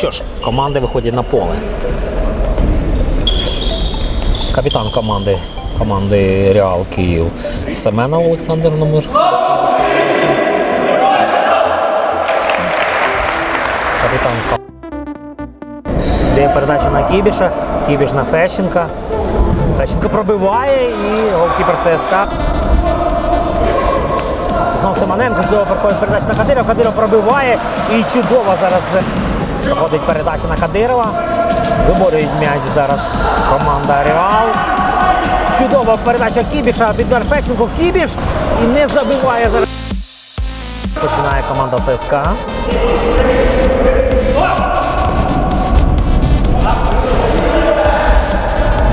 що ж, команди виходять на поле. Капітан команди команди Реал Київ Семенов Олександр номер 78. Капітан Де передача на Кібіша, Кібіш на Фещенка. Фещенко пробиває і голкіпер ЦСКА. Знов Семененко, чудово проходить передача на Кадирова. Кадиров пробиває і чудово зараз проходить передача на Кадирова. Виборюють м'яч зараз команда Реал. Чудова передача Кібіша, підбір Фещенко, Кібіш і не забиває зараз. Починає команда ЦСКА.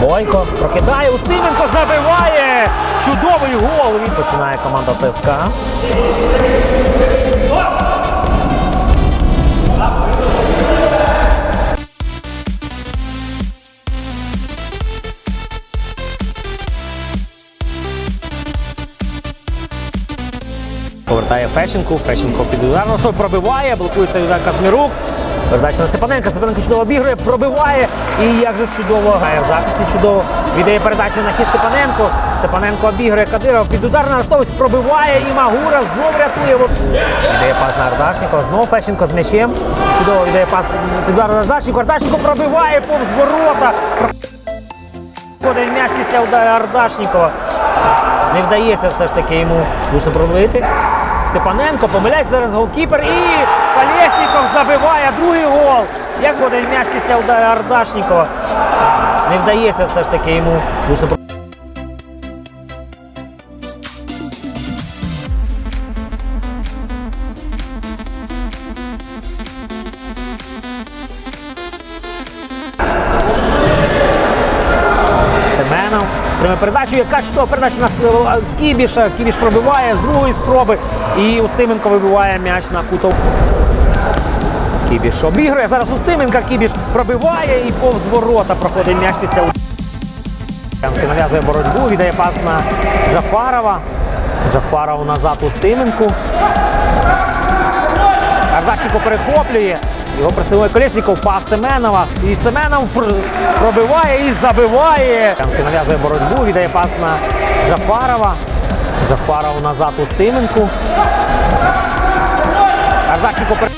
Бойко прокидає, Устименко забиває! Чудовий гол! Він починає команда ЦСКА. Повертає Фещенку, Фещенко під удар, ну що пробиває, блокується удар Казмірук. Передача на Степаненка, Степаненко чудово обігрує, пробиває. І як же чудово грає в захисті, чудово віддає передачу на хід Степаненко. Степаненко обігрує Кадиров, під удар налаштовується, пробиває і Магура знов рятує. От. Віддає пас на Ардашнікова, знов Фещенко з м'ячем. Чудово віддає пас під удар на Ардашнікова. Ардашніков пробиває повз ворота. Проходить м'яч після удару Ардашнікова. Не вдається все ж таки йому влучно пробити. Степаненко помиляється зараз голкіпер і Колєсніков забиває другий гол. Як ходить м'яч після удару Ардашнікова. Не вдається все ж таки йому передачу, яка чудова передача на Кібіша. Кібіш пробиває з другої спроби. І Устименко вибиває м'яч на кутов. Кібіш обігрує. Зараз Устименка Кібіш пробиває і повз ворота проходить м'яч після. Янський нав'язує боротьбу, віддає пас на Джафарова. Джафаров назад Устименку. Ардашенко перехоплює. Його присилує Колєсніков, пас Семенова. І Семенов пробиває і забиває. Янський нав'язує боротьбу, віддає пас на Джафарова. Джафаров назад Устименку. Ардашенко пере...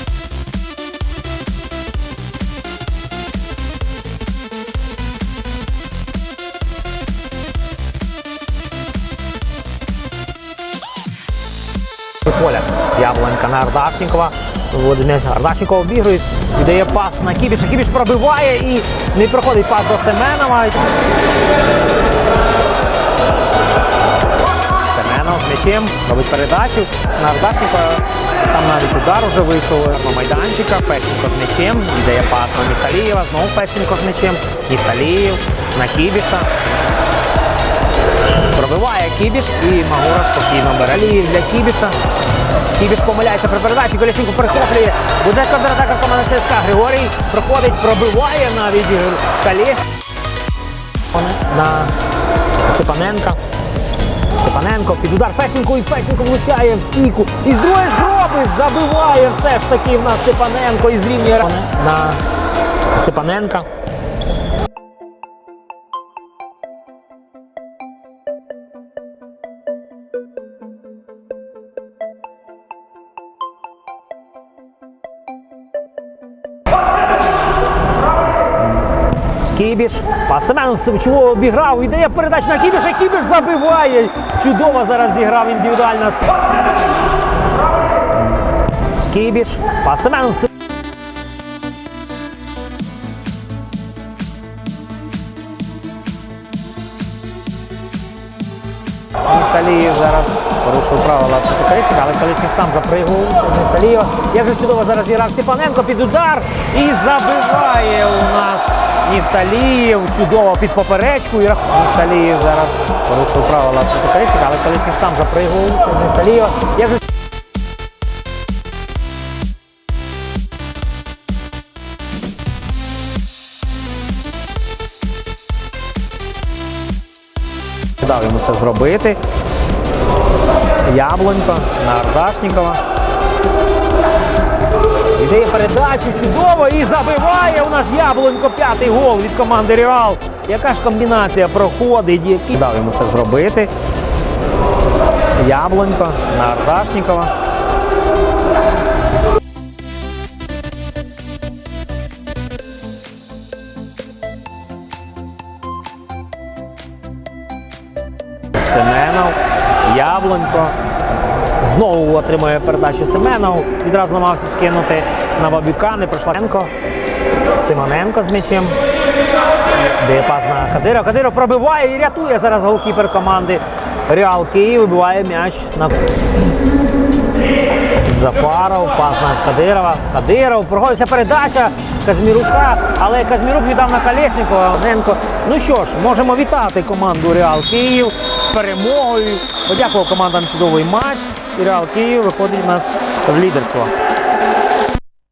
поля. Яблонька на Ардашнікова. Виводить м'яч. Ардашніков обігрує, віддає пас на Кібіша. Кібіш пробиває і не проходить пас до Семенова. Семенов з м'ячем робить передачу на Ардашнікова. Там навіть удар уже вийшов на майданчика. Пещенко з м'ячем. Віддає пас на Міхалієва. Знову Пещенко з м'ячем. Міхалієв на Кібіша. Пробиває Кібіш і Магура спокійно бере для Кібіша. Кібіш помиляється при передачі, Колєсінко перехоплює. Буде контратака команди ЦСКА. Григорій проходить, пробиває навіть Калєс. На Степаненка. Степаненко під удар Фещенко і Фещенко влучає в стійку. І з другої спроби забиває все ж таки в нас Степаненко і зрівнює на Степаненка. Кібіш. пасмен Семенов чудово обіграв. Ідея передач на Кібіша. Кібіш забиває. Чудово зараз зіграв індивідуально. Кібіш. Пас Семенов. Міхталієв зараз порушив правила проти Колєсника, але Колісник сам запригував з Міхталієва. Як же чудово зараз зіграв Степаненко під удар і забиває у нас Міхталієв. Чудово під поперечку. Міхталієв зараз порушив правила проти Колєсника, але Колісник сам запригував з Міхталієва. Як же дав йому це зробити. Яблонько на Ардашнікова. Віддає передачу чудово і забиває у нас Яблонько п'ятий гол від команди Реал. Яка ж комбінація проходить, який дав йому це зробити. Яблонько на Ардашнікова. Семенов, Яблонько. Знову отримує передачу Семенов. Відразу намагався скинути на Бабюка, не пройшла Симоненко. З м'ячем. Дає пас на Кадиров. Кадиров пробиває і рятує зараз голкіпер команди Реал Київ. Вибиває м'яч на Джафаров, пас на Кадирова. Кадиров, проходиться передача Казмірука, але Казмірук віддав на Колєснікова. Гненко. Ну що ж, можемо вітати команду Реал Київ з перемогою. Подякував командам чудовий матч. І Реал Київ виходить у нас в лідерство.